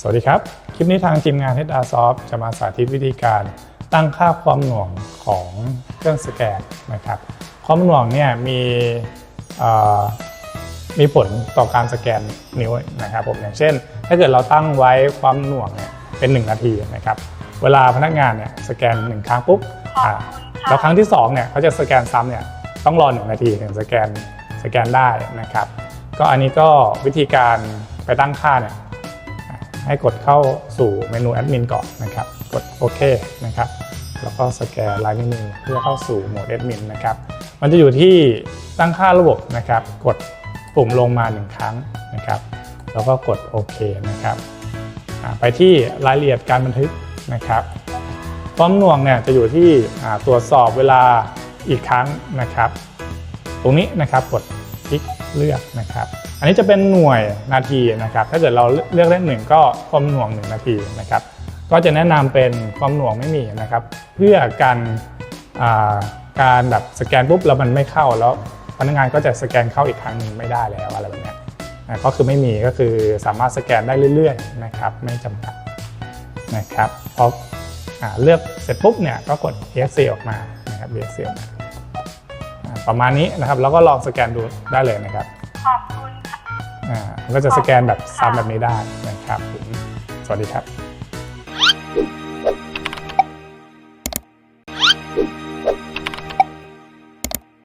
สวัสดีครับ คลิปนี้ทางทีมงาน h ฮ r Soft จะมาสาธิตวิธีการตั้งค่าความหน่วงของเครื่องสแกนนะครับความหน่วงเนี่ยมีเอ่อมีผลต่อการสแกนนิ้วนะครับผมอย่างเช่น ถ้าเกิดเราตั้งไว้ความหน่วงเนี่ยเป็น 1 นาทีนะครับเวลาพนักงานเนี่ยสแกน 1 ครั้งปุ๊บอ่าแล้วครั้งที่2เนี่ยเขาจะสแกนซ้ำเนี่ยต้องรอ 1 นาทีถึงสแกนสแกนได้นะครับ ก็อันนี้ก็วิธีการไปตั้งค่าเนี่ย ให้กดเข้าสู่เมนูแอดมินก่อนนะครับ กดโอเคนะครับ แล้วก็สแกนลายนิ้วมือเพื่อเข้าสู่โหมดแอดมินนะครับ มันจะอยู่ที่ตั้งค่าระบบนะครับ กดปุ่มลงมาหนึ่งครั้งนะครับ แล้วก็กดโอเคนะครับไปที่รายละเอียดการบันทึกนะครับความหน่วงเนี่ยจะอยู่ที่ตรวจสอบเวลาอีกครั้งนะครับ ตรงนี้นะครับกด คลิกเลือกนะครับ อันนี้จะเป็นหน่วยนาทีนะครับ ถ้าเกิดเราเลือกเลขหนึ่งก็ความหน่วง 1 นาทีนะครับ ก็จะแนะนำเป็นความหน่วงไม่มีนะครับ เพื่อการการแบบสแกนปุ๊บแล้วมันไม่เข้าแล้วพนักงานก็จะสแกนเข้าอีกครั้งหนึ่งไม่ได้แล้วอะไรแบบนี้ก็คือไม่มีก็คือสามารถสแกนได้เรื่อยๆนะครับไม่จำกัดนะครับพอเลือกเสร็จปุ๊บเนี่ยก็กด EXE ออกมานะครับ EXE ออกมา ประมาณนี้นะครับ แล้วก็ลองสแกนดูได้เลยนะครับขอบคุณค่ะอ่ามันก็จะสแกนแบบซ้ำแบบนี้ได้นะครับผมสวัสดีครับ